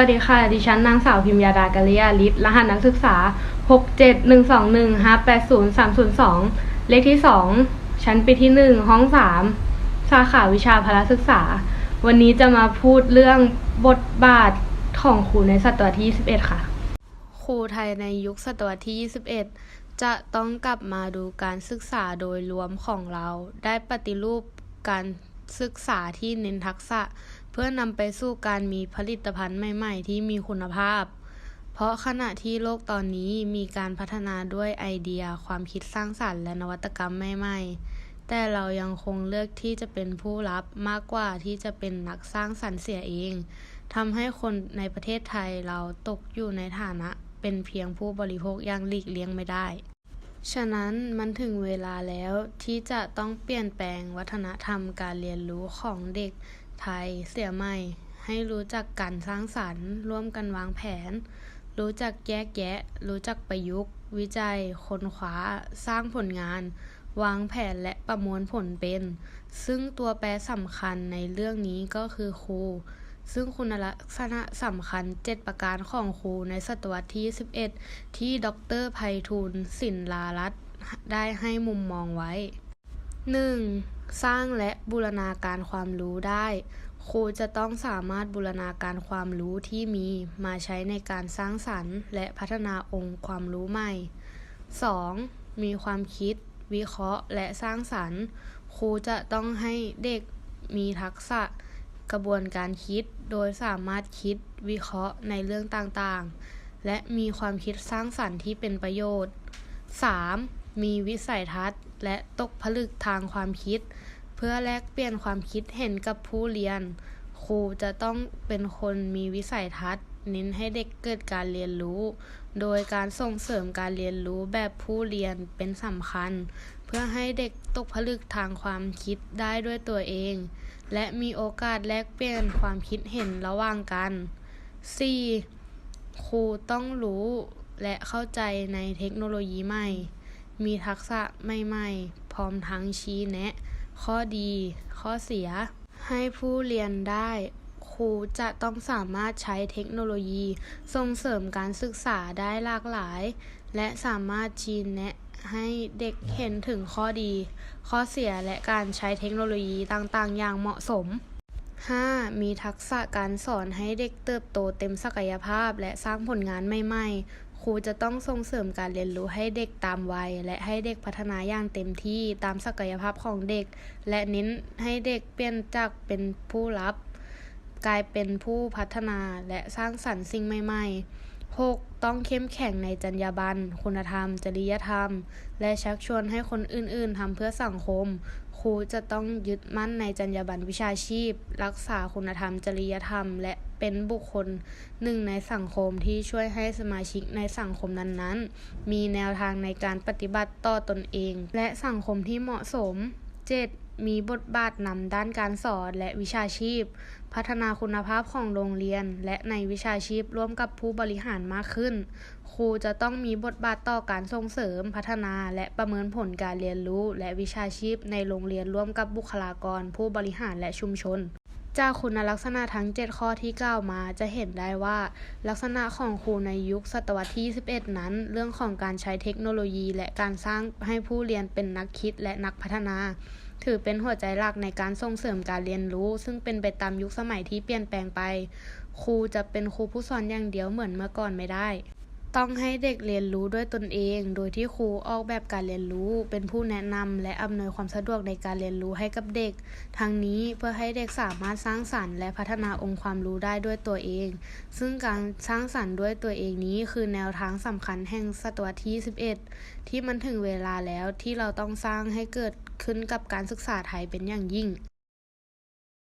วัสดีค่ะ ดิฉันนางสาวพิมยาดากาลิยาลิศรหัสนักศึกษา 67121580302 เลขที่ 2 ชั้นปีที่ 1 ห้อง 3 สาขาวิชาพละศึกษา วันนี้จะมาพูดเรื่องบทบาทของครูในศตวรรษที่ 21 ค่ะ ครูไทยในยุคศตวรรษที่ 21 จะต้องกลับมาดูการศึกษาโดยรวมของเรา ได้ปฏิรูปการศึกษาที่เน้นทักษะ เพื่อนำไปสู่การมีผลิตภัณฑ์ใหม่ ๆ ที่มีคุณภาพ เพราะขณะที่โลกตอนนี้มีการพัฒนาด้วยไอเดีย ความคิดสร้างสรรค์และนวัตกรรมใหม่ ๆ แต่เรายังคงเลือกที่จะเป็นผู้รับมากกว่าที่จะเป็นนักสร้างสรรค์เสียเองทำให้คนในประเทศไทยเราตกอยู่ในฐานะเป็นเพียงผู้บริโภคอย่างหลีกเลี่ยงไม่ได้ ฉะนั้นมันถึงเวลาแล้วที่จะต้องเปลี่ยนแปลงวัฒนธรรมการเรียนรู้ของเด็ก ไทยเสียใหม่ ให้รู้จักการสร้างสรรค์ ร่วมกันวางแผน รู้จักแยกแยะ รู้จักประยุกต์ วิจัย ค้นคว้า สร้างผลงาน วางแผนและประมวลผลเป็น ซึ่งตัวแปรสำคัญในเรื่องนี้ก็คือครู ซึ่งคุณลักษณะสำคัญ 7 ประการของครูในศตวรรษที่ 11 ที่ดรไพฑูรย์ศิลลารัตได้ให้มุมมองไว้ 1. สร้างและบูรณาการความรู้ได้ ครูจะต้องสามารถบูรณาการความรู้ที่มีมาใช้ในการสร้างสรรค์และพัฒนาองค์ความรู้ใหม่ 2. มีความคิด วิเคราะห์ และสร้างสรรค์ ครูจะต้องให้เด็กมีทักษะกระบวนการคิด โดยสามารถคิดวิเคราะห์ในเรื่องต่างๆ และมีความคิดสร้างสรรค์ที่เป็นประโยชน์ 3. มีวิสัยทัศน์ และตกผลึกทางความคิด เพื่อแลกเปลี่ยนความคิดเห็นกับผู้เรียน ครูจะต้องเป็นคนมีวิสัยทัศน์ เน้นให้เด็กเกิดการเรียนรู้ โดยการส่งเสริมการเรียนรู้แบบผู้เรียนเป็นสำคัญ เพื่อให้เด็กตกผลึกทางความคิดได้ด้วยตัวเอง และมีโอกาสแลกเปลี่ยนความคิดเห็นระหว่างกัน 4. ครูต้องรู้และเข้าใจในเทคโนโลยีใหม่ มีทักษะใหม่ๆ พร้อมทั้งชี้แนะ ข้อดี ข้อเสีย ให้ผู้เรียนได้ ครูจะต้องสามารถใช้เทคโนโลยีส่งเสริมการศึกษาได้หลากหลาย และสามารถชี้แนะให้เด็กเห็นถึงข้อดี ข้อเสียและการใช้เทคโนโลยีต่างๆ อย่างเหมาะสม 5. มีทักษะการสอนให้เด็กเติบโตเต็มศักยภาพและสร้างผลงานใหม่ ๆ ครูจะต้องส่งเสริมการเรียนรู้ให้เด็กตามวัย และให้เด็กพัฒนาอย่างเต็มที่ตามศักยภาพของเด็ก และเน้นให้เด็กเปลี่ยนจากเป็นผู้รับ กลายเป็นผู้พัฒนาและสร้างสรรค์สิ่งใหม่ ๆ 6. ต้องเข้มแข็งในจรรยาบรรณ คุณธรรม จริยธรรม และชักชวนให้คนอื่นๆทำเพื่อสังคม ครูจะต้องยึดมั่นในจรรยาบรรณวิชาชีพ รักษาคุณธรรม จริยธรรม และเป็นบุคคลหนึ่งในสังคมที่ช่วยให้สมาชิกในสังคมนั้นๆ มีแนวทางในการปฏิบัติต่อตนเอง และสังคมที่เหมาะสม 7. มีบทบาทนำด้านการสอนและวิชาชีพ พัฒนาคุณภาพของโรงเรียน และในวิชาชีพร่วมกับผู้บริหารมากขึ้น ครูจะต้องมีบทบาทต่อการส่งเสริม พัฒนาและประเมินผลการเรียนรู้ และวิชาชีพในโรงเรียนร่วมกับบุคลากร ผู้บริหารและชุมชน จากคุณลักษณะทั้ง 7 ข้อที่กล่าวมาจะเห็นได้ว่า ลักษณะของครูในยุคศตวรรษที่11นั้น เรื่องของการใช้เทคโนโลยี และการสร้างให้ผู้เรียนเป็นนักคิดและนักพัฒนา ถือเป็นหัวใจหลักในการส่งเสริมการเรียนรู้ ซึ่งเป็นไปตามยุคสมัยที่เปลี่ยนแปลงไป ครูจะเป็นครูผู้สอนอย่างเดียวเหมือนเมื่อก่อนไม่ได้ ต้องให้เด็กเรียนรู้ด้วยตนเอง โดยที่ครูออกแบบการเรียนรู้ เป็นผู้แนะนำและอำนวยความสะดวกในการเรียนรู้ให้กับเด็ก ทั้งนี้เพื่อให้เด็กสามารถสร้างสรรค์และพัฒนาองค์ความรู้ได้ด้วยตัวเอง ซึ่งการสร้างสรรค์ด้วยตัวเองนี้คือแนวทางสำคัญแห่งศตวรรษที่ 11 ที่มันถึงเวลาแล้วที่เราต้องสร้างให้เกิดขึ้นกับการศึกษาไทยเป็นอย่างยิ่ง